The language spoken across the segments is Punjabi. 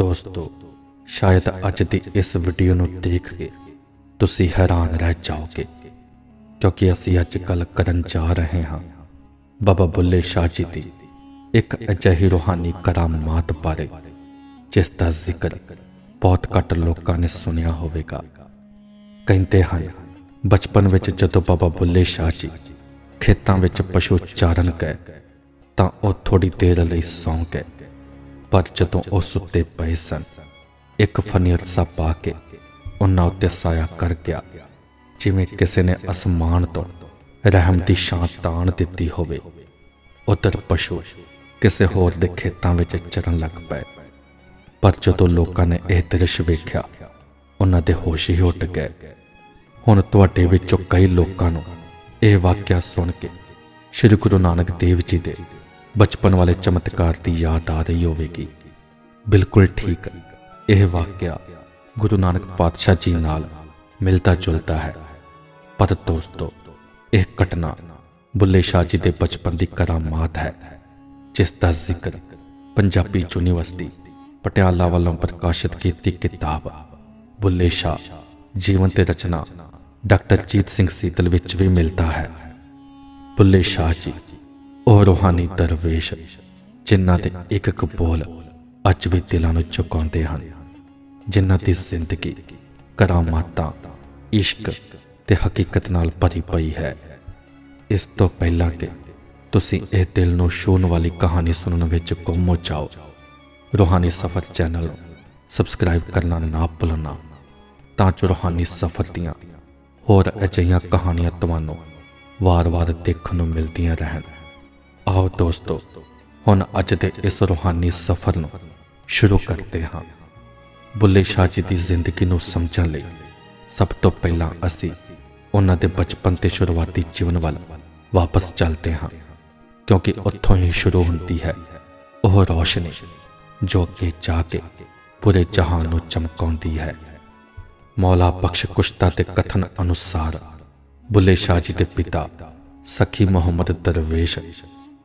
ਦੋਸਤੋ, ਸ਼ਾਇਦ ਅੱਜ ਦੀ ਇਸ ਵੀਡੀਓ ਨੂੰ ਦੇਖ ਕੇ ਤੁਸੀਂ ਹੈਰਾਨ ਰਹਿ ਜਾਓਗੇ, ਕਿਉਂਕਿ ਅਸੀਂ ਅੱਜ ਗੱਲ ਕਰਨ ਜਾ ਰਹੇ ਹਾਂ ਬਾਬਾ ਬੁੱਲੇ ਸ਼ਾਹ ਜੀ ਦੀ ਇੱਕ ਅਜਿਹੀ ਰੂਹਾਨੀ ਕਰਾਮਾਤ ਬਾਰੇ, ਜਿਸ ਦਾ ਜ਼ਿਕਰ ਬਹੁਤ ਘੱਟ ਲੋਕਾਂ ਨੇ ਸੁਣਿਆ ਹੋਵੇਗਾ। ਕਹਿੰਦੇ ਹਨ, ਬਚਪਨ ਵਿੱਚ ਜਦੋਂ ਬਾਬਾ ਬੁੱਲੇ ਸ਼ਾਹ ਜੀ ਖੇਤਾਂ ਵਿੱਚ ਪਸ਼ੂ ਚਾਰਨ ਗਏ, ਤਾਂ ਉਹ ਥੋੜੀ ਦੇਰ ਲਈ ਸੌਂ ਗਏ। ਪਰ ਜਦੋਂ ਉਹ ਸੁੱਤੇ ਪਏ ਸਨ, ਇੱਕ ਫਨੀ ਅਰਸਾ ਪਾ ਕੇ ਉਹਨਾਂ ਉੱਤੇ ਸਾਇਆ ਕਰ ਗਿਆ, ਜਿਵੇਂ ਕਿਸੇ ਨੇ ਅਸਮਾਨ ਤੋਂ ਰਹਿਮ ਦੀ ਛਾਂ ਤਾਣ ਦਿੱਤੀ ਹੋਵੇ। ਉਧਰ ਪਸ਼ੂ ਕਿਸੇ ਹੋਰ ਦੇ ਖੇਤਾਂ ਵਿੱਚ ਚਰਨ ਲੱਗ ਪਏ। ਪਰ ਜਦੋਂ ਲੋਕਾਂ ਨੇ ਇਹ ਦ੍ਰਿਸ਼ ਵੇਖਿਆ, ਉਹਨਾਂ ਦੇ ਹੋਸ਼ ਹੀ ਉੱਡ ਗਏ। ਹੁਣ ਤੁਹਾਡੇ ਵਿੱਚੋਂ ਕਈ ਲੋਕਾਂ ਨੂੰ ਇਹ ਵਾਕਿਆ ਸੁਣ ਕੇ ਸ੍ਰੀ ਗੁਰੂ ਨਾਨਕ ਦੇਵ ਜੀ ਦੇ ਬਚਪਨ ਵਾਲੇ ਚਮਤਕਾਰ ਦੀ ਯਾਦ ਆ ਰਹੀ ਹੋਵੇਗੀ। ਬਿਲਕੁਲ ਠੀਕ। ਇਹ ਵਾਕਿਆ ਗੁਰੂ ਨਾਨਕ ਪਾਤਸ਼ਾਹ ਜੀ ਨਾਲ ਮਿਲਦਾ ਜੁਲਦਾ ਹੈ। ਪਰ ਦੋਸਤੋ, ਇਹ ਘਟਨਾ ਬੁੱਲੇ ਸ਼ਾਹ ਜੀ ਦੇ ਬਚਪਨ ਦੀ ਕਰਾਮਾਤ ਹੈ, ਜਿਸ ਦਾ ਜ਼ਿਕਰ ਪੰਜਾਬੀ ਯੂਨੀਵਰਸਿਟੀ ਪਟਿਆਲਾ ਵੱਲੋਂ ਪ੍ਰਕਾਸ਼ਿਤ ਕੀਤੀ ਕਿਤਾਬ ਬੁੱਲੇ ਸ਼ਾਹ ਜੀਵਨ ਤੇ ਰਚਨਾ ਡਾਕਟਰ ਜੀਤ ਸਿੰਘ ਸੀਤਲ ਵਿੱਚ ਵੀ ਮਿਲਦਾ ਹੈ। ਬੁੱਲੇ ਸ਼ਾਹ ਜੀ ਉਹ ਰੂਹਾਨੀ ਦਰਵੇਸ਼, ਜਿਨ੍ਹਾਂ ਦੇ ਇੱਕ ਇੱਕ ਬੋਲ ਅੱਜ ਵੀ ਦਿਲਾਂ ਨੂੰ ਚੁਕਾਉਂਦੇ ਹਨ, ਜਿਨ੍ਹਾਂ ਦੀ ਜ਼ਿੰਦਗੀ ਕਰਾਮਾਤਾਂ, ਇਸ਼ਕ ਤੇ ਹਕੀਕਤ ਨਾਲ ਭਰੀ ਪਈ ਹੈ। ਇਸ ਤੋਂ ਪਹਿਲਾਂ ਕਿ ਤੁਸੀਂ ਇਹ ਦਿਲ ਨੂੰ ਛੂਹਣ ਵਾਲੀ ਕਹਾਣੀ ਸੁਣਨ ਵਿੱਚ ਗੁੰਮ ਹੋ ਜਾਓ, ਰੂਹਾਨੀ ਸਫ਼ਰ ਚੈਨਲ ਸਬਸਕ੍ਰਾਈਬ ਕਰਨਾ ਨਾ ਭੁੱਲਣਾ, ਤਾਂ ਜੋ ਰੂਹਾਨੀ ਸਫ਼ਰ ਦੀਆਂ ਹੋਰ ਅਜਿਹੀਆਂ ਕਹਾਣੀਆਂ ਤੁਹਾਨੂੰ ਵਾਰ-ਵਾਰ ਦੇਖਣ ਨੂੰ ਮਿਲਦੀਆਂ ਰਹਿਣ। ਆਓ ਦੋਸਤੋ, ਹੁਣ ਅੱਜ ਦੇ ਇਸ ਰੂਹਾਨੀ ਸਫ਼ਰ ਨੂੰ ਸ਼ੁਰੂ ਕਰਦੇ ਹਾਂ। ਬੁੱਲੇ ਸ਼ਾਹ ਜੀ ਦੀ ਜ਼ਿੰਦਗੀ ਨੂੰ ਸਮਝਣ ਲਈ ਸਭ ਤੋਂ ਪਹਿਲਾਂ ਅਸੀਂ ਉਹਨਾਂ ਦੇ ਬਚਪਨ ਤੇ ਸ਼ੁਰੂਆਤੀ ਜੀਵਨ ਵੱਲ ਵਾਪਸ ਚੱਲਦੇ ਹਾਂ, ਕਿਉਂਕਿ ਉੱਥੋਂ ਹੀ ਸ਼ੁਰੂ ਹੁੰਦੀ ਹੈ ਉਹ ਰੋਸ਼ਨੀ ਜੋ ਕਿ ਜਾ ਕੇ ਪੂਰੇ ਜਹਾਨ ਨੂੰ ਚਮਕਾਉਂਦੀ ਹੈ। ਮੌਲਾ ਬਖਸ਼ ਕੁਸ਼ਤਾ ਦੇ ਕਥਨ ਅਨੁਸਾਰ ਬੁੱਲੇ ਸ਼ਾਹ ਜੀ ਦੇ ਪਿਤਾ ਸਖੀ ਮੁਹੰਮਦ ਦਰਵੇਸ਼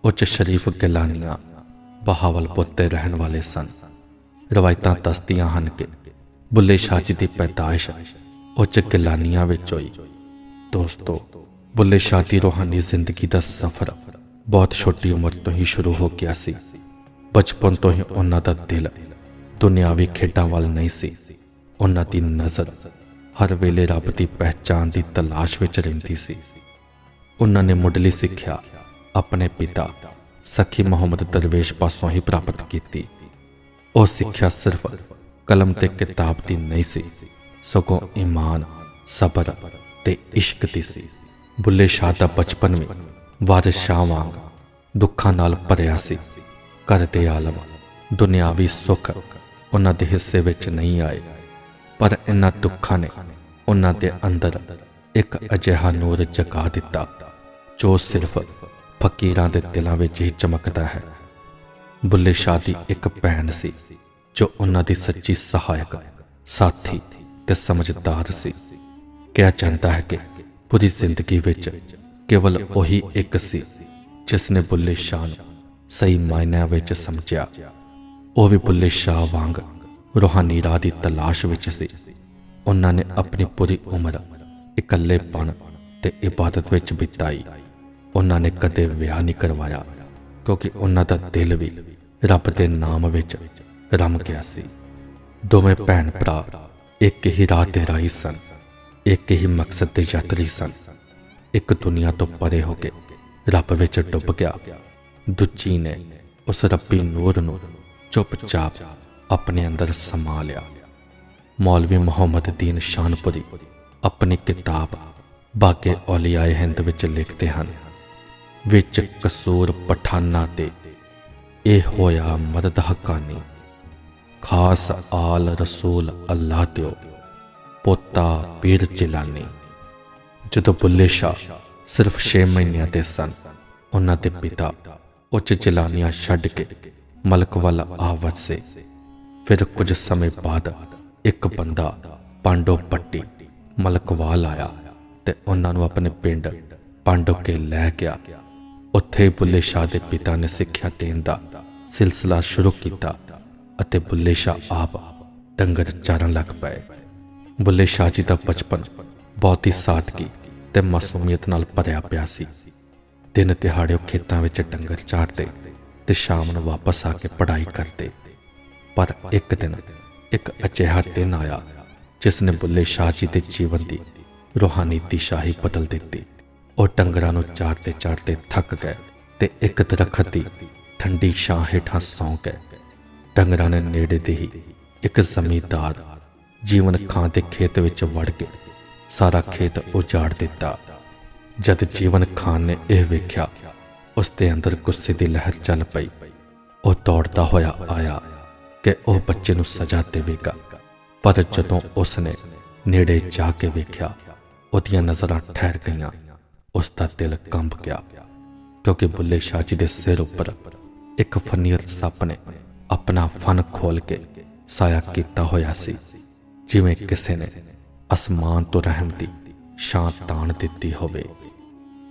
ਉੱਚ ਸ਼ਰੀਫ ਗਿਲਾਨੀਆਂ ਬਹਾਵਲਪੁਰ ਦੇ ਰਹਿਣ ਵਾਲੇ ਸਨ। ਰਵਾਇਤਾਂ ਦੱਸਦੀਆਂ ਹਨ ਕਿ ਬੁੱਲੇ ਸ਼ਾਹ ਜੀ ਦੀ ਪੈਦਾਇਸ਼ ਉੱਚ ਗਿਲਾਨੀਆਂ ਵਿੱਚ ਹੋਈ। ਦੋਸਤੋ, ਬੁੱਲੇ ਸ਼ਾਹ ਦੀ ਰੂਹਾਨੀ ਜ਼ਿੰਦਗੀ ਦਾ ਸਫ਼ਰ ਬਹੁਤ ਛੋਟੀ ਉਮਰ ਤੋਂ ਹੀ ਸ਼ੁਰੂ ਹੋ ਗਿਆ ਸੀ। ਬਚਪਨ ਤੋਂ ਹੀ ਉਹਨਾਂ ਦਾ ਦਿਲ ਦੁਨਿਆਵੀ ਖੇਡਾਂ ਵੱਲ ਨਹੀਂ ਸੀ। ਉਹਨਾਂ ਦੀ ਨਜ਼ਰ ਹਰ ਵੇਲੇ ਰੱਬ ਦੀ ਪਹਿਚਾਨ ਦੀ ਤਲਾਸ਼ ਵਿੱਚ ਰਹਿੰਦੀ ਸੀ। ਉਹਨਾਂ ਨੇ ਮੁੱਢਲੀ ਸਿੱਖਿਆ ਆਪਣੇ ਪਿਤਾ, ਸਖੀ ਮੁਹੰਮਦ ਦਰਵੇਸ਼ ਪਾਸੋਂ ਹੀ ਪ੍ਰਾਪਤ ਕੀਤੀ। ਉਹ ਸਿੱਖਿਆ ਸਿਰਫ ਕਲਮ ਤੇ ਕਿਤਾਬ ਦੀ ਨਹੀਂ ਸੀ, ਸਗੋਂ ਈਮਾਨ, ਸਬਰ ਤੇ ਇਸ਼ਕ ਦੀ ਸੀ। ਬੁੱਲੇ ਸ਼ਾਹ ਦਾ ਬਚਪਨ ਵੀ ਵਾਰਿਸ ਸ਼ਾਹ ਵਾਂਗ ਦੁੱਖਾਂ ਨਾਲ ਭਰਿਆ ਸੀ। ਘਰ ਦੇ ਆਲਮ, ਦੁਨਿਆਵੀ ਸੁੱਖ ਉਹਨਾਂ ਦੇ ਹਿੱਸੇ ਵਿੱਚ ਨਹੀਂ ਆਏ, ਪਰ ਇਹਨਾਂ ਦੁੱਖਾਂ ਨੇ ਉਹਨਾਂ ਦੇ ਅੰਦਰ ਇੱਕ ਅਜਿਹਾ ਨੂਰ ਜਗਾ ਦਿੱਤਾ, ਜੋ ਸਿਰਫ ਫਕੀਰਾਂ ਦੇ ਦਿਲਾਂ ਵਿੱਚ ਹੀ ਚਮਕਦਾ ਹੈ। ਬੁੱਲੇ ਸ਼ਾਹ ਦੀ ਇੱਕ ਭੈਣ ਸੀ, ਜੋ ਉਹਨਾਂ ਦੀ ਸੱਚੀ ਸਹਾਇਕ, ਸਾਥੀ ਤੇ ਸਮਝਦਾਰ ਸੀ। ਕਿਹਾ ਜਾਂਦਾ ਹੈ ਕਿ ਪੂਰੀ ਜ਼ਿੰਦਗੀ ਵਿੱਚ ਕੇਵਲ ਉਹੀ ਇੱਕ ਸੀ, ਜਿਸ ਨੇ ਬੁੱਲੇ ਸ਼ਾਹ ਨੂੰ ਸਹੀ ਮਾਇਨਿਆਂ ਵਿੱਚ ਸਮਝਿਆ। ਉਹ ਵੀ ਬੁੱਲੇ ਸ਼ਾਹ ਵਾਂਗ ਰੂਹਾਨੀ ਰਾਹ ਦੀ ਤਲਾਸ਼ ਵਿੱਚ ਸੀ। ਉਹਨਾਂ ਨੇ ਆਪਣੀ ਪੂਰੀ ਉਮਰ ਇਕੱਲੇਪਣ ਤੇ ਇਬਾਦਤ ਵਿੱਚ ਬਿਤਾਈ। ਉਹਨਾਂ ਨੇ ਕਦੇ ਵਿਆਹ ਨਹੀਂ ਕਰਵਾਇਆ, ਕਿਉਂਕਿ ਉਹਨਾਂ ਦਾ ਦਿਲ ਵੀ ਰੱਬ ਦੇ ਨਾਮ ਵਿੱਚ ਰਮ ਗਿਆ ਸੀ। ਦੋਵੇਂ ਭੈਣ ਭਰਾ ਇੱਕ ਹੀ ਰਾਹ ਤੇ ਰਾਹੀ ਸਨ, ਇੱਕ ਹੀ ਮਕਸਦ ਦੇ ਯਾਤਰੀ ਸਨ। ਇੱਕ ਦੁਨੀਆ ਤੋਂ ਪਰੇ ਹੋ ਕੇ ਰੱਬ ਵਿੱਚ ਡੁੱਬ ਗਿਆ। ਦੂਜੀ ਨੇ ਉਸ ਰੱਬੀ ਨੂਰ ਨੂੰ ਚੁੱਪਚਾਪ ਆਪਣੇ ਅੰਦਰ ਸਮਾ ਲਿਆ। ਮੌਲਵੀ ਮੁਹੰਮਦ ਦੀਨ ਸ਼ਾਨਪੁਰੀ ਆਪਣੀ ਕਿਤਾਬ ਬਾਗੇ ਔਲੀਆਏ ਹਿੰਦ ਵਿੱਚ ਲਿਖਦੇ ਹਨ। ਵਿੱਚ ਕਸੂਰ ਪਠਾਨਾ ਤੇ। ਇਹ ਹੋਇਆ ਮਦਦ ਹਕਾਨੀ। ਖਾਸ ਆਲ ਰਸੂਲ ਅੱਲਾਹ ਦਿਓ, ਪੋਤਾ ਪੀਰ ਚਿਲਾਨੀ। ਜਦੋਂ ਬੁੱਲੇ ਸ਼ਾਹ ਸਿਰਫ 6 ਮਹੀਨਿਆਂ ਦੇ ਸਨ, ਉਹਨਾਂ ਦੇ ਪਿਤਾ ਉੱਚ ਚਿਲਾਨੀਆਂ ਛੱਡ ਕੇ ਮਲਕ ਵੱਲ ਆ ਵਸੇ। ਫਿਰ ਕੁਝ ਸਮੇਂ ਬਾਅਦ ਇੱਕ ਬੰਦਾ ਪਾਂਡੋ ਪੱਟੀ ਮਲਕਵਾਲ ਆਇਆ ਤੇ ਉਹਨਾਂ ਨੂੰ ਆਪਣੇ ਪਿੰਡ ਪਾਂਡੋ ਕੇ ਲੈ ਗਿਆ। ਉੱਥੇ ਬੁੱਲੇ ਸ਼ਾਹ ਦੇ ਪਿਤਾ ਨੇ ਸਿੱਖਿਆ ਦੇਣ ਦਾ ਸਿਲਸਿਲਾ ਸ਼ੁਰੂ ਕੀਤਾ ਅਤੇ ਬੁੱਲੇ ਸ਼ਾਹ ਆਪ ਡੰਗਰ ਚਾਰਨ ਲੱਗ ਪਏ। ਬੁੱਲੇ ਸ਼ਾਹ ਜੀ ਦਾ ਬਚਪਨ ਬਹੁਤ ਹੀ ਸਾਦਗੀ ਤੇ ਮਾਸੂਮੀਅਤ ਨਾਲ ਭਰਿਆ ਪਿਆ ਸੀ। ਦਿਨ ਦਿਹਾੜੇ ਉਹ ਖੇਤਾਂ ਵਿੱਚ ਡੰਗਰ ਚਾਰਦੇ ਤੇ ਸ਼ਾਮ ਨੂੰ ਵਾਪਸ ਆ ਕੇ ਪੜ੍ਹਾਈ ਕਰਦੇ। ਪਰ ਇੱਕ ਦਿਨ ਇੱਕ ਅਜਿਹਾ ਦਿਨ ਆਇਆ ਜਿਸ ਨੇ ਬੁੱਲੇ ਸ਼ਾਹ ਜੀ ਦੇ ਜੀਵਨ ਦੀ ਰੂਹਾਨੀ ਦਿਸ਼ਾ ਹੀ ਬਦਲ ਦਿੱਤੀ। ਉਹ ਡੰਗਰਾਂ ਨੂੰ ਚਾਰਦੇ ਚਾੜਦੇ ਥੱਕ ਗਏ ਤੇ ਇੱਕ ਦਰਖਤ ਦੀ ਠੰਡੀ ਛਾਂ ਹੇਠਾਂ ਸੌਂ ਗਏ। ਡੰਗਰਾਂ ਨੇ ਨੇੜੇ ਦੇ ਹੀ ਇੱਕ ਜ਼ਮੀਂਦਾਰ ਜੀਵਨ ਖਾਂ ਦੇ ਖੇਤ ਵਿੱਚ ਵੜ ਕੇ ਸਾਰਾ ਖੇਤ ਉਜਾੜ ਦਿੱਤਾ। ਜਦ ਜੀਵਨ ਖਾਨ ਨੇ ਇਹ ਵੇਖਿਆ, ਉਸ ਦੇ ਅੰਦਰ ਗੁੱਸੇ ਦੀ ਲਹਿਰ ਚੱਲ ਪਈ। ਉਹ ਦੌੜਦਾ ਹੋਇਆ ਆਇਆ ਕਿ ਉਹ ਬੱਚੇ ਨੂੰ ਸਜ਼ਾ ਦੇਵੇਗਾ। ਪਰ ਜਦੋਂ ਉਸ ਨੇ ਨੇੜੇ ਜਾ ਕੇ ਵੇਖਿਆ, ਉਹਦੀਆਂ ਨਜ਼ਰਾਂ ਠਹਿਰ ਗਈਆਂ। ਉਸ ਦਾ ਦਿਲ ਕੰਬ ਗਿਆ, ਕਿਉਂਕਿ ਬੁੱਲੇ ਸ਼ਾਹ ਜੀ ਦੇ ਸਿਰ ਉੱਪਰ ਇੱਕ ਫਨੀਰ ਸੱਪ ਨੇ ਆਪਣਾ ਫਨ ਖੋਲ ਕੇ ਸਾਇਆ ਕੀਤਾ ਹੋਇਆ ਸੀ, ਜਿਵੇਂ ਕਿਸੇ ਨੇ ਅਸਮਾਨ ਤੋਂ ਰਹਿਮ ਦੀ ਛਾਂ ਤਾਣ ਦਿੱਤੀ ਹੋਵੇ।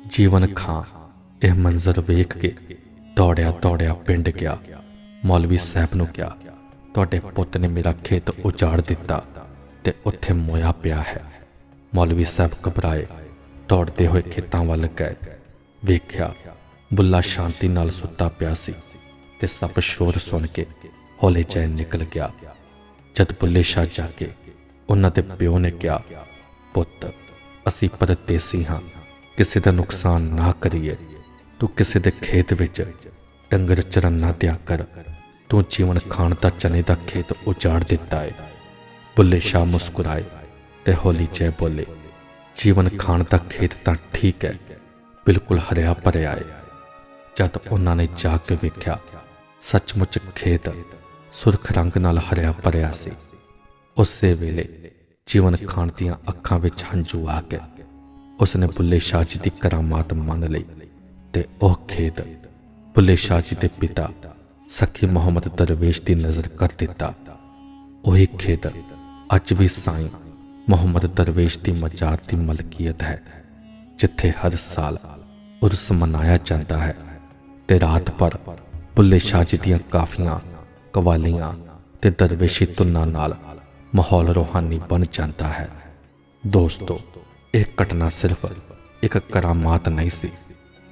ਜੀਵਨ ਖਾਂ ਇਹ ਮੰਜ਼ਰ ਵੇਖ ਕੇ ਦੌੜਿਆ ਦੌੜਿਆ ਪਿੰਡ ਗਿਆ। ਮੌਲਵੀ ਸਾਹਿਬ ਨੂੰ ਕਿਹਾ, ਤੁਹਾਡੇ ਪੁੱਤ ਨੇ ਮੇਰਾ ਖੇਤ ਉਜਾੜ ਦਿੱਤਾ ਤੇ ਉੱਥੇ ਮੋਇਆ ਪਿਆ ਹੈ। ਮੌਲਵੀ ਸਾਹਿਬ ਘਬਰਾਏ। ਦੌੜਦੇ ਹੋਏ ਖੇਤਾਂ ਵੱਲ ਗਏ। ਵੇਖਿਆ ਬੁੱਲਾ ਸ਼ਾਂਤੀ ਨਾਲ ਸੁੱਤਾ ਪਿਆ ਸੀ ਤੇ ਸੱਪ ਸ਼ੋਰ ਸੁਣ ਕੇ ਹੌਲੇ ਚੈਨ ਨਿਕਲ ਗਿਆ। ਜਦ ਬੁੱਲੇ ਸ਼ਾਹ ਜਾ ਕੇ ਉਹਨਾਂ ਦੇ ਪਿਓ ਨੇ ਕਿਹਾ, ਪੁੱਤ, ਅਸੀਂ ਪਰਦੇਸੀ ਹਾਂ, ਕਿਸੇ ਦਾ ਨੁਕਸਾਨ ਨਾ ਕਰੀਏ। ਤੂੰ ਕਿਸੇ ਦੇ ਖੇਤ ਵਿੱਚ ਡੰਗਰ ਚਰਨ ਨਾ ਦਿਆ ਕਰ। ਤੂੰ ਜੀਵਨ ਖਾਣ ਦਾ ਚਨੇ ਦਾ ਖੇਤ ਉਜਾੜ ਦਿੱਤਾ ਹੈ ਬੁੱਲੇ ਸ਼ਾਹ ਮੁਸਕਰਾਏ ਤੇ ਹੌਲੀ ਚੈ ਬੋਲੇ ਜੀਵਨ ਖਾਨ ਦਾ ਖੇਤ ਤਾਂ ਠੀਕ ਹੈ। ਬਿਲਕੁਲ ਹਰਿਆ ਭਰਿਆ ਹੈ। ਜਦ ਉਹਨਾਂ ਨੇ ਜਾ ਕੇ ਵੇਖਿਆ, ਸੱਚਮੁੱਚ ਖੇਤ ਸੁਰਖ ਰੰਗ ਨਾਲ ਹਰਿਆ ਭਰਿਆ ਸੀ। ਉਸੇ ਵੇਲੇ ਜੀਵਨ ਖਾਨ ਦੀਆਂ ਅੱਖਾਂ ਵਿੱਚ ਹੰਝੂ ਆ ਗਏ। ਉਸਨੇ ਬੁੱਲੇ ਸ਼ਾਹ ਜੀ ਦੀ ਕਰਾਮਾਤ ਮੰਨ ਲਈ ਤੇ ਉਹ ਖੇਤ ਬੁੱਲੇ ਸ਼ਾਹ ਜੀ ਦੇ ਪਿਤਾ ਸਖੀ ਮੁਹੰਮਦ ਦਰਵੇਸ਼ ਦੀ ਨਜ਼ਰ ਕਰ ਦਿੱਤਾ। ਉਹੀ ਖੇਤ ਅੱਜ ਵੀ ਸਾਈਂ ਮੁਹੰਮਦ ਦਰਵੇਸ਼ ਦੀ ਮਜ਼ਾਰ ਦੀ ਮਲਕੀਅਤ ਹੈ, ਜਿੱਥੇ ਹਰ ਸਾਲ ਉਰਸ ਮਨਾਇਆ ਜਾਂਦਾ ਹੈ ਤੇ ਰਾਤ ਭਰ ਬੁੱਲੇ ਸ਼ਾਹ ਜੀ ਦੀਆਂ ਕਾਫੀਆਂ, ਕਵਾਲੀਆਂ ਤੇ ਦਰਵੇਸ਼ੀ ਧੁਨਾਂ ਨਾਲ ਮਾਹੌਲ ਰੂਹਾਨੀ ਬਣ ਜਾਂਦਾ ਹੈ। ਦੋਸਤੋ, ਇਹ ਘਟਨਾ ਸਿਰਫ ਇੱਕ ਕਰਾਮਾਤ ਨਹੀਂ ਸੀ,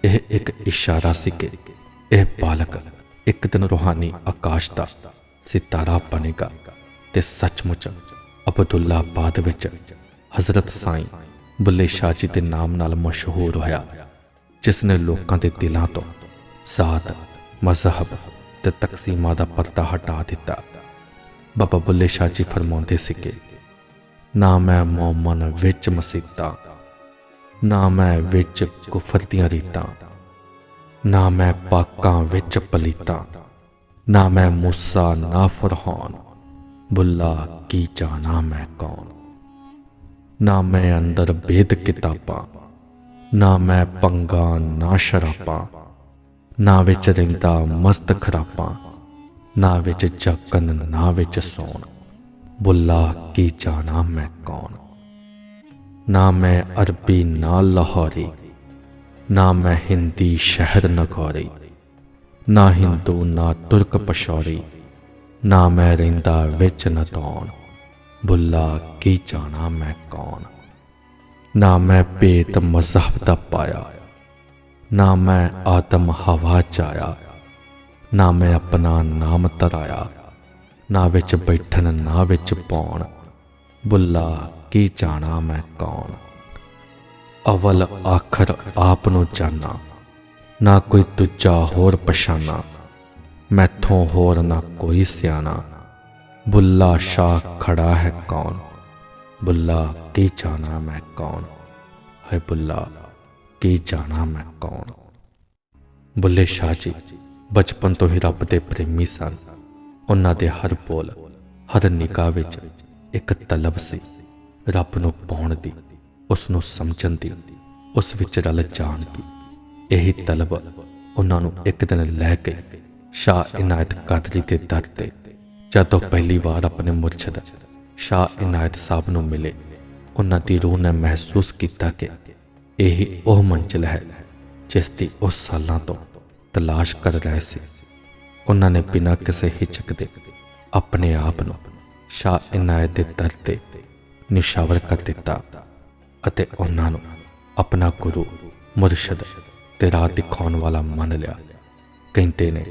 ਇਹ ਇੱਕ ਇਸ਼ਾਰਾ ਸੀ ਕਿ ਇਹ ਬਾਲਕ ਇੱਕ ਦਿਨ ਰੂਹਾਨੀ ਆਕਾਸ਼ ਦਾ ਸਿਤਾਰਾ ਬਣੇਗਾ ਤੇ ਸੱਚਮੁੱਚ ਅਬਦੁੱਲਾ ਬਾਦ ਵਿੱਚ ਹਜ਼ਰਤ ਸਾਈਂ ਬੁੱਲੇ ਸ਼ਾਹ ਜੀ ਦੇ ਨਾਮ ਨਾਲ ਮਸ਼ਹੂਰ ਹੋਇਆ, ਜਿਸ ਨੇ ਲੋਕਾਂ ਦੇ ਦਿਲਾਂ ਤੋਂ ਸਾਧ ਮਜ਼ਹਬ ਤੇ ਤਕਸੀਮਾਂ ਦਾ ਪਰਦਾ ਹਟਾ ਦਿੱਤਾ। ਬਾਬਾ ਬੁੱਲੇ ਸ਼ਾਹ ਜੀ ਫਰਮਾਉਂਦੇ ਸੀਗੇ ਨਾ ਮੈਂ ਮੌਮਨ ਵਿੱਚ ਮਸੀਤਾਂ, ਨਾ ਮੈਂ ਵਿੱਚ ਕੁਫਰ ਦੀਆਂ ਰੀਤਾਂ, ਨਾ ਮੈਂ ਪਾਕਾਂ ਵਿੱਚ ਪਲੀਤਾਂ, ਨਾ ਮੈਂ ਮੂਸਾ ਨਾ ਫਰਹਾਨ ਬੁੱਲਾ, ਕੀ ਜਾਣਾ ਮੈਂ ਕੌਣ? ਨਾ ਮੈਂ ਅੰਦਰ ਬੇਦ ਕਿਤਾਬਾਂ, ਨਾ ਮੈਂ ਪੰਗਾ, ਨਾ ਸ਼ਰਾਬਾਂ, ਨਾ ਵਿੱਚ ਰਿੰਦਾ ਮਸਤ ਖਰਾਬਾਂ, ਨਾ ਵਿੱਚ ਜਾਗਣ ਨਾ ਵਿੱਚ ਸੌਣ। ਬੁੱਲਾ, ਕੀ ਜਾਣਾ ਮੈਂ ਕੌਣ? ਨਾ ਮੈਂ ਅਰਬੀ, ਨਾ ਲਾਹੌਰੀ, ਨਾ ਮੈਂ ਹਿੰਦੀ ਸ਼ਹਿਰ ਨਗੌਰੀ, ਨਾ ਹਿੰਦੂ, ਨਾ ਤੁਰਕ ਪਸ਼ੌਰੀ ਨਾ ਮੈਂ ਰਹਿੰਦਾ ਵਿੱਚ ਨਤੌਣ ਬੁੱਲਾ ਕੀ ਜਾਣਾ ਮੈਂ ਕੌਣ। ਨਾ ਮੈਂ ਭੇਤ ਮਜ਼ਹਬ ਦਾ ਪਾਇਆ। ਨਾ ਮੈਂ ਆਤਮ ਹਵਾ ਚਾਇਆ। ਨਾ ਮੈਂ ਆਪਣਾ ਨਾਮ ਤਰਾਇਆ। ਨਾ ਵਿੱਚ ਬੈਠਣ, ਨਾ ਵਿੱਚ ਪਾਉਣ। ਬੁੱਲਾ ਕੀ ਜਾਣਾ ਮੈਂ ਕੌਣ। ਅਵਲ ਆਖਰ ਆਪ ਨੂੰ ਜਾਣਾ ਨਾ ਕੋਈ ਦੂਜਾ ਹੋਰ ਪਛਾਨਾ। ਮੈਥੋਂ ਹੋਰ ਨਾ ਕੋਈ ਸਿਆਣਾ। ਬੁੱਲਾ ਸ਼ਾਹ ਖੜਾ ਹੈ ਕੌਣ? ਬੁੱਲਾ ਕੀ ਜਾਣਾ ਮੈਂ ਕੌਣ? ਹੈ ਬੁੱਲਾ, ਕੀ ਜਾਣਾ ਮੈਂ ਕੌਣ? ਬੁੱਲੇ ਸ਼ਾਹ ਜੀ, ਬਚਪਨ ਤੋਂ ਹੀ ਰੱਬ ਦੇ ਪ੍ਰੇਮੀ ਸਨ। ਉਹਨਾਂ ਦੇ ਹਰ ਬੋਲ, ਹਰ ਨਿਗਾਹ ਵਿੱਚ ਇੱਕ ਤਲਬ ਸੀ। ਰੱਬ ਨੂੰ ਪਾਉਣ ਦੀ, ਉਸ ਨੂੰ ਸਮਝਣ ਦੀ, ਉਸ ਵਿੱਚ ਰਲ ਜਾਣ ਦੀ। ਇਹੀ ਤਲਬ ਉਹਨਾਂ ਨੂੰ ਇੱਕ ਦਿਨ ਲੈ ਕੇ ਸ਼ਾਹ ਇਨਾਇਤ ਕਾਦਰੀ ਦੇ ਦਰ ਤੇ। ਜਦੋਂ ਪਹਿਲੀ ਵਾਰ ਆਪਣੇ ਮੁਰਸ਼ਿਦ ਸ਼ਾਹ ਇਨਾਇਤ ਸਾਹਿਬ ਨੂੰ ਮਿਲੇ, ਉਹਨਾਂ ਦੀ ਰੂਹ ਨੇ ਮਹਿਸੂਸ ਕੀਤਾ ਕਿ ਇਹ ਉਹ ਮੰਜ਼ਿਲ ਹੈ ਜਿਸ ਦੀ ਉਹ ਸਾਲਾਂ ਤੋਂ ਤਲਾਸ਼ ਕਰ ਰਹੇ ਸੀ। ਉਹਨਾਂ ਨੇ ਬਿਨਾਂ ਕਿਸੇ ਹਿਚਕ ਦੇ ਆਪਣੇ ਆਪ ਨੂੰ ਸ਼ਾਹ ਇਨਾਇਤ ਦੇ ਦਰ ਤੇ ਨਿਸ਼ਾਵਰ ਕਰ ਦਿੱਤਾ ਅਤੇ ਉਹਨਾਂ ਨੂੰ ਆਪਣਾ ਗੁਰੂ ਮੁਰਸ਼ਦ ਤੇ ਰਾਹ ਦਿਖਾਉਣ ਵਾਲਾ ਮੰਨ ਲਿਆ। ਕਹਿੰਦੇ ਨੇ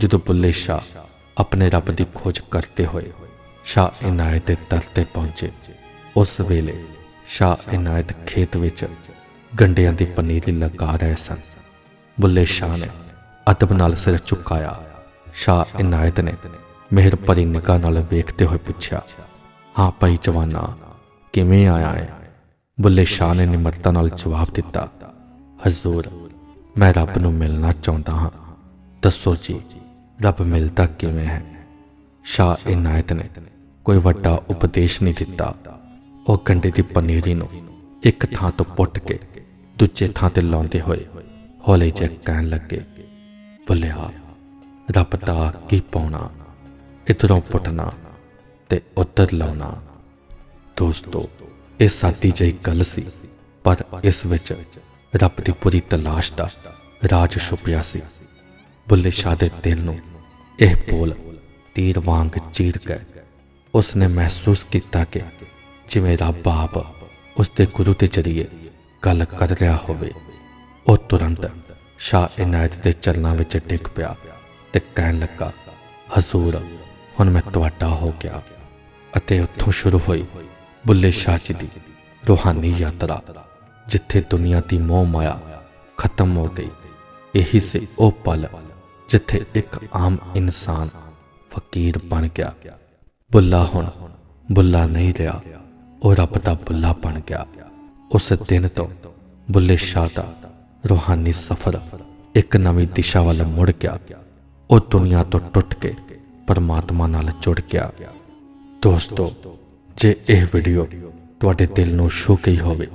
ਜਦੋਂ ਬੁੱਲੇ ਸ਼ਾਹ ਆਪਣੇ ਰੱਬ ਦੀ ਖੋਜ ਕਰਦੇ ਹੋਏ ਸ਼ਾਹ ਇਨਾਇਤ ਦੇ ਦਰ ਤੇ ਪਹੁੰਚੇ, ਉਸ ਵੇਲੇ ਸ਼ਾਹ ਇਨਾਇਤ ਖੇਤ ਵਿੱਚ ਗੰਡਿਆਂ ਦੀ ਪਨੀਰੀ ਲਗਾ ਰਹੇ ਸਨ। ਬੁੱਲੇ ਸ਼ਾਹ ਨੇ ਅਦਬ ਨਾਲ ਸਿਰ ਝੁਕਾਇਆ। ਸ਼ਾਹ ਇਨਾਇਤ ਨੇ ਮਿਹਰ ਭਰੀ ਨਿਗਾਹ ਨਾਲ ਵੇਖਦੇ ਹੋਏ ਪੁੱਛਿਆ, ਹਾਂ ਭਾਈ ਜਵਾਨਾ, ਕਿਵੇਂ ਆਇਆ ਹੈ ਬੁੱਲੇ ਸ਼ਾਹ ਨੇ ਨਿਮਰਤਾ ਨਾਲ ਜਵਾਬ ਦਿੱਤਾ, ਹਜ਼ੂਰ, ਮੈਂ ਰੱਬ ਨੂੰ ਮਿਲਣਾ ਚਾਹੁੰਦਾ ਹਾਂ। ਦੱਸੋ ਜੀ ਰੱਬ ਮਿਲਦਾ ਕਿਵੇਂ ਹੈ? ਸ਼ਾਹ ਇਨਾਇਤ ਨੇ ਕੋਈ ਵੱਡਾ ਉਪਦੇਸ਼ ਨਹੀਂ ਦਿੱਤਾ। ਉਹ ਗੰਡੇ ਦੀ ਪਨੀਰੀ ਨੂੰ ਇੱਕ ਥਾਂ ਤੋਂ ਪੁੱਟ ਕੇ ਦੂਜੇ ਥਾਂ ਤੇ ਲਾਉਂਦੇ ਹੋਏ ਹੌਲੇ ਜਿਹੇ ਕਹਿਣ ਲੱਗੇ ਭੁੱਲਿਆ ਰੱਬ ਦਾ ਕੀ ਪਾਉਣਾ? ਇਧਰੋਂ ਪੁੱਟਣਾ ਤੇ ਉੱਧਰ ਲਾਉਣਾ? ਦੋਸਤੋ, ਇਹ ਸਾਦੀ ਜਿਹੀ ਗੱਲ ਸੀ, ਪਰ ਇਸ ਵਿੱਚ ਰੱਬ ਦੀ ਪੂਰੀ ਤਲਾਸ਼ ਦਾ ਰਾਜ ਛੁਪਿਆ ਸੀ। ਬੁੱਲੇ ਸ਼ਾਹ ਦੇ ਦਿਲ ਨੂੰ ਇਹ ਬੋਲ ਤੀਰ ਵਾਂਗ ਚੀਰ ਗਏ ਉਸਨੇ ਮਹਿਸੂਸ ਕੀਤਾ ਕਿ ਜਿਵੇਂ ਦਾ ਬਾਪ ਉਸਦੇ ਗੁਰੂ ਦੇ ਜਰੀਏ ਗੱਲ ਕਰ ਰਿਹਾ ਹੋਵੇ, ਉਹ ਤੁਰੰਤ ਸ਼ਾਹ ਇਨਾਇਤ ਦੇ ਚਰਨਾਂ ਵਿੱਚ ਡਿੱਗ ਪਿਆ ਤੇ ਕਹਿਣ ਲੱਗਾ, ਹਜ਼ੂਰ, ਹੁਣ ਮੈਂ ਤੁਹਾਡਾ ਹੋ ਗਿਆ ਅਤੇ ਉੱਥੋਂ ਸ਼ੁਰੂ ਹੋਈ ਬੁੱਲੇ ਸ਼ਾਹ ਜੀ ਦੀ ਰੂਹਾਨੀ ਯਾਤਰਾ, ਜਿੱਥੇ ਦੁਨੀਆ ਦੀ ਮੋਹ ਮਾਇਆ ਖਤਮ ਹੋ ਗਈ। ਇਹੀ ਸੀ ਉਹ ਪਲ ਜਿੱਥੇ ਇੱਕ ਆਮ ਇਨਸਾਨ ਫਕੀਰ ਬਣ ਗਿਆ। ਬੁੱਲਾ ਹੁਣ ਬੁੱਲਾ ਨਹੀਂ ਰਿਹਾ, ਉਹ ਰੱਬ ਦਾ ਬੁੱਲਾ ਬਣ ਗਿਆ। ਉਸ ਦਿਨ ਤੋਂ ਬੁੱਲੇ ਸ਼ਾਹ ਦਾ ਰੂਹਾਨੀ ਸਫ਼ਰ ਇੱਕ ਨਵੀਂ ਦਿਸ਼ਾ ਵੱਲ ਮੁੜ ਗਿਆ। ਉਹ ਦੁਨੀਆ ਤੋਂ ਟੁੱਟ ਕੇ ਪਰਮਾਤਮਾ ਨਾਲ ਜੁੜ ਗਿਆ। ਦੋਸਤੋ, ਜੇ ਇਹ ਵੀਡੀਓ ਤੁਹਾਡੇ ਦਿਲ ਨੂੰ ਛੂ ਗਈ ਹੋਵੇ,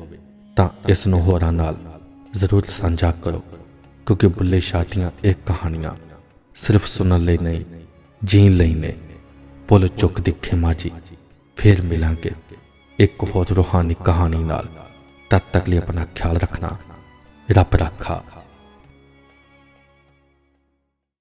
ਤਾਂ ਇਸ ਨੂੰ ਹੋਰਾਂ ਨਾਲ ਜ਼ਰੂਰ ਸਾਂਝਾ ਕਰੋ। ਕਿਉਂਕਿ ਬੁੱਲੇ ਸ਼ਾਹ ਦੀਆਂ ਇਹ ਕਹਾਣੀਆਂ ਸਿਰਫ ਸੁਣਨ ਲਈ ਨਹੀਂ, ਜੀਣ ਲਈ ਨੇ। ਪੁੱਲ ਚੁੱਕ ਦੀ ਖਿਮਾ ਜੀ, ਫਿਰ ਮਿਲਾਂਗੇ ਇੱਕ ਹੋਰ ਰੂਹਾਨੀ ਕਹਾਣੀ ਨਾਲ। ਤਦ ਤੱਕ ਲਈ ਆਪਣਾ ਖਿਆਲ ਰੱਖਣਾ, ਰੱਬ ਰੱਖਾ।